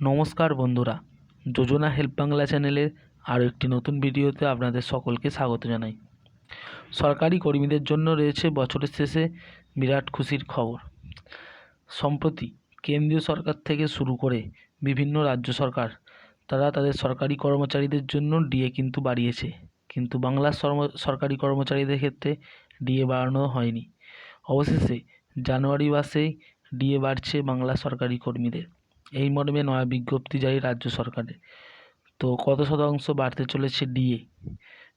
নমস্কার বন্ধুরা, যোজনা হেল্প বাংলা চ্যানেলের আরও একটি নতুন ভিডিওতে আপনাদের সকলকে স্বাগত জানাই। সরকারি কর্মীদের জন্য রয়েছে বছরের শেষে বিরাট খুশির খবর। সম্প্রতি কেন্দ্রীয় সরকার থেকে শুরু করে বিভিন্ন রাজ্য সরকার, তারা তাদের সরকারি কর্মচারীদের জন্য ডিএ কিন্তু বাড়িয়েছে। কিন্তু বাংলার সরকারি কর্মচারীদের ক্ষেত্রে ডিএ বাড়ানো হয়নি। অবশেষে জানুয়ারি মাসেই ডিএ বাড়ছে বাংলা সরকারি কর্মীদের। এই মর্মে নয়া বিজ্ঞপ্তি জারি রাজ্য সরকারের। তো কত শতাংশ বাড়তে চলেছে ডিএ?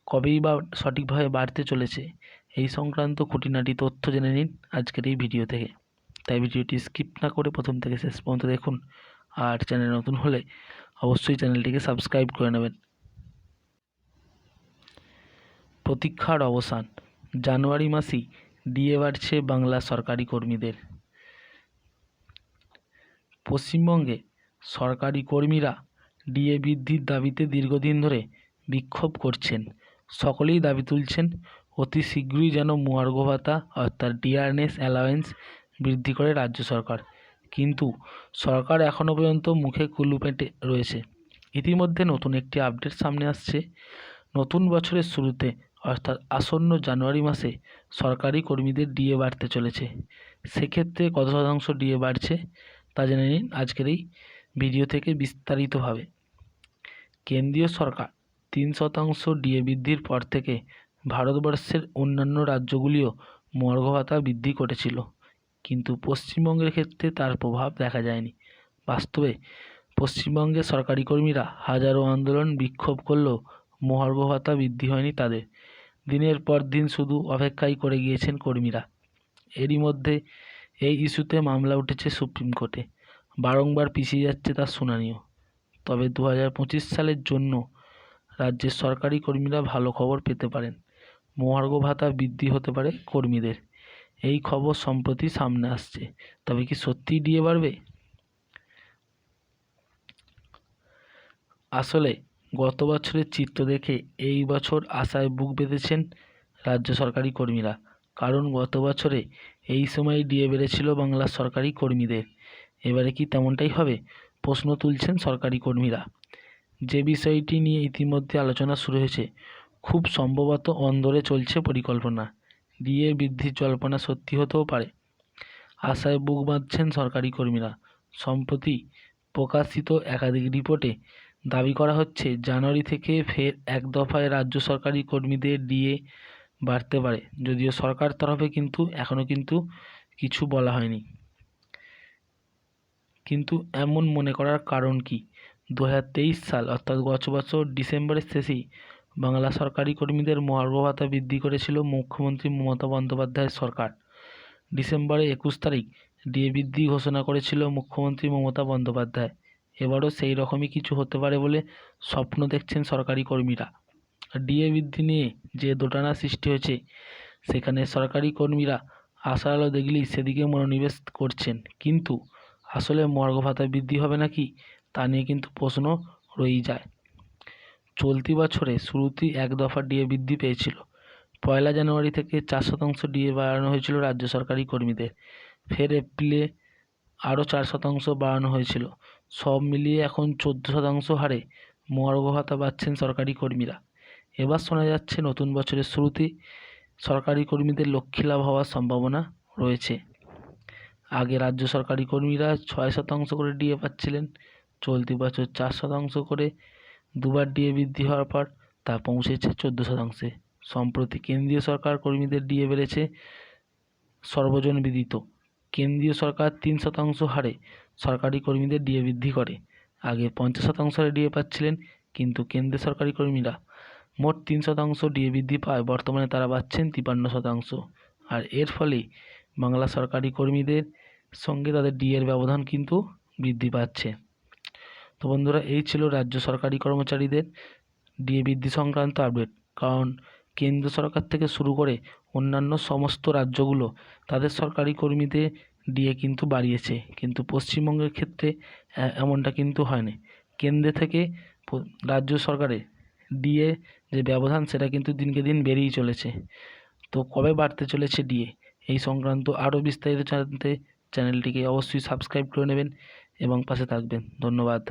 কবেই বা সঠিকভাবে বাড়তে চলেছে? এই সংক্রান্ত খুঁটিনাটি তথ্য জেনে নিন আজকের এই ভিডিও থেকে। তাই ভিডিওটি স্কিপ না করে প্রথম থেকে শেষ পর্যন্ত দেখুন। আর চ্যানেল নতুন হলে অবশ্যই চ্যানেলটিকে সাবস্ক্রাইব করে নেবেন। প্রতীক্ষার অবসান। জানুয়ারি মাসেই ডিএ বাড়ছে বাংলা সরকারি কর্মীদের। পশ্চিমবঙ্গে সরকারি কর্মীরা ডিএ বৃদ্ধির দাবিতে দীর্ঘদিন ধরে বিক্ষোভ করছেন। সকলেই দাবি তুলছেন, অতি শীঘ্রই যেন মহার্ঘ ভাতা অর্থাৎ ডিআরএস অ্যালাওয়েন্স বৃদ্ধি করে রাজ্য সরকার। কিন্তু সরকার এখনও পর্যন্ত মুখে কুলু পেটে রয়েছে। ইতিমধ্যে নতুন একটি আপডেট সামনে আসছে। নতুন বছরের শুরুতে, অর্থাৎ আসন্ন জানুয়ারি মাসে, সরকারি কর্মীদের ডিএ বাড়তে চলেছে। সেক্ষেত্রে কত শতাংশ ডিএ বাড়ছে? তা জেনে নিন আজকের এই ভিডিও থেকে বিস্তারিতভাবে। কেন্দ্রীয় সরকার তিন শতাংশ ডিএ বৃদ্ধির পর থেকে ভারতবর্ষের অন্যান্য রাজ্যগুলিও মর্গ ভাতা বৃদ্ধি করেছিল। কিন্তু পশ্চিমবঙ্গের ক্ষেত্রে তার প্রভাব দেখা যায়নি। বাস্তবে পশ্চিমবঙ্গে সরকারি কর্মীরা হাজারো আন্দোলন বিক্ষোভ করলেও মহার্ঘ ভাতা বৃদ্ধি হয়নি তাদের। দিনের পর দিন শুধু অপেক্ষাই করে গিয়েছেন কর্মীরা। এরই মধ্যে এই ইস্যুতে মামলা উঠেছে সুপ্রিম কোর্টে। বারংবার পিছিয়ে যাচ্ছে তার শুনানিও। তবে দু হাজার পঁচিশ সালের জন্য রাজ্যের সরকারি কর্মীরা ভালো খবর পেতে পারেন। মহার্ঘ ভাতা বৃদ্ধি হতে পারে কর্মীদের। এই খবর সম্প্রতি সামনে আসছে। তবে কি সত্যিই ডিএ বাড়বে? আসলে গত বছরের চিত্র দেখে এই বছর আশায় বুক বেঁধেছেন রাজ্য সরকারি কর্মীরা। কারণ গত বছরে এই সময় ডিএ বেড়েছিল বাংলার সরকারি কর্মীদের। এবারে কি তেমনটাই হবে? প্রশ্ন তুলছেন সরকারি কর্মীরা। যে বিষয়টি নিয়ে ইতিমধ্যে আলোচনা শুরু হয়েছে, খুব সম্ভবত অন্দরে চলছে পরিকল্পনা। ডিএ বৃদ্ধির জল্পনা সত্যি হতেও পারে। আশায় বুক বাঁধছেন সরকারি কর্মীরা। সম্প্রতি প্রকাশিত একাধিক রিপোর্টে দাবি করা হচ্ছে, জানুয়ারি থেকে ফের এক দফায় রাজ্য সরকারি কর্মীদের ডিএ বাড়তে পারে। যদিও সরকার তরফে কিন্তু এখনও কিন্তু কিছু বলা হয়নি। কিন্তু এমন মনে করার কারণ কি? দু হাজার তেইশ সাল, অর্থাৎ গত বছর ডিসেম্বরের শেষেই বাংলা সরকারি কর্মীদের মহার্ঘ ভাতা বৃদ্ধি করেছিল মুখ্যমন্ত্রী মমতা বন্দ্যোপাধ্যায়ের সরকার। ডিসেম্বরে একুশ তারিখ ডিএ বৃদ্ধি ঘোষণা করেছিল মুখ্যমন্ত্রী মমতা বন্দ্যোপাধ্যায়। এবারও সেই রকমই কিছু হতে পারে বলে স্বপ্ন দেখছেন সরকারি কর্মীরা। ডিএ বৃদ্ধি নিয়ে যে দোটানা সৃষ্টি হয়েছে, সেখানে সরকারি কর্মীরা আশার আলো দেখলেই সেদিকে মনোনিবেশ করছেন। কিন্তু আসলে মর্গ ভাতা বৃদ্ধি হবে নাকি তা নিয়ে কিন্তু প্রশ্ন রয়েই যায়। চলতি বছরে শুরুতেই এক দফা ডিএ বৃদ্ধি পেয়েছিল। পয়লা জানুয়ারি থেকে চার শতাংশ ডিএ বাড়ানো হয়েছিল রাজ্য সরকারি কর্মীদের। ফের এপ্রিলে আরও চার শতাংশ বাড়ানো হয়েছিল। সব মিলিয়ে এখন চোদ্দ শতাংশ হারে মর্গ ভাতা পাচ্ছেন সরকারি কর্মীরা। এবার শোনা যাচ্ছে নতুন বছরের শুরুতেই সরকারি কর্মীদের লক্ষ্মী লাভ হওয়ার সম্ভাবনা রয়েছে। আগে রাজ্য সরকারি কর্মীরা ছয় শতাংশ করে ডিএ পাচ্ছিলেন, চলতি বছর চার শতাংশ করে দুবার ডিএ বৃদ্ধি হওয়ার পর তা পৌঁছেছে চোদ্দ শতাংশে। সম্প্রতি কেন্দ্রীয় সরকার কর্মীদের ডিএ বেড়েছে সর্বজন বিদিত। কেন্দ্রীয় সরকার তিন শতাংশ হারে সরকারি কর্মীদের ডিএ বৃদ্ধি করে। আগে পঞ্চাশ শতাংশ হারে ডিএ পাচ্ছিলেন, কিন্তু কেন্দ্রীয় সরকারি কর্মীরা মোট তিন শতাংশ ডিএ বৃদ্ধি পায়, বর্তমানে তারা পাচ্ছেন তিপান্ন শতাংশ। আর এর ফলে বাংলা সরকারি কর্মীদের সঙ্গে তাদের ডিএর ব্যবধান কিন্তু বৃদ্ধি পাচ্ছে। তো বন্ধুরা, এই ছিল রাজ্য সরকারি কর্মচারীদের ডিএ বৃদ্ধি সংক্রান্ত আপডেট। কারণ কেন্দ্র সরকার থেকে শুরু করে অন্যান্য সমস্ত রাজ্যগুলো তাদের সরকারি কর্মীদের ডিএ কিন্তু বাড়িয়েছে। কিন্তু পশ্চিমবঙ্গের ক্ষেত্রে এমনটা কিন্তু হয়নি। কেন্দ্রে থেকে রাজ্য সরকারের ডিএ যে ব্যবধান সেটা কিন্তু দিনকে দিন বেড়েই চলেছে। তো কবে বাড়তে চলেছে ডিএ? এই সংক্রান্ত আরও বিস্তারিত জানতে চ্যানেলটিকে অবশ্যই সাবস্ক্রাইব করে নেবেন এবং পাশে থাকবেন। ধন্যবাদ।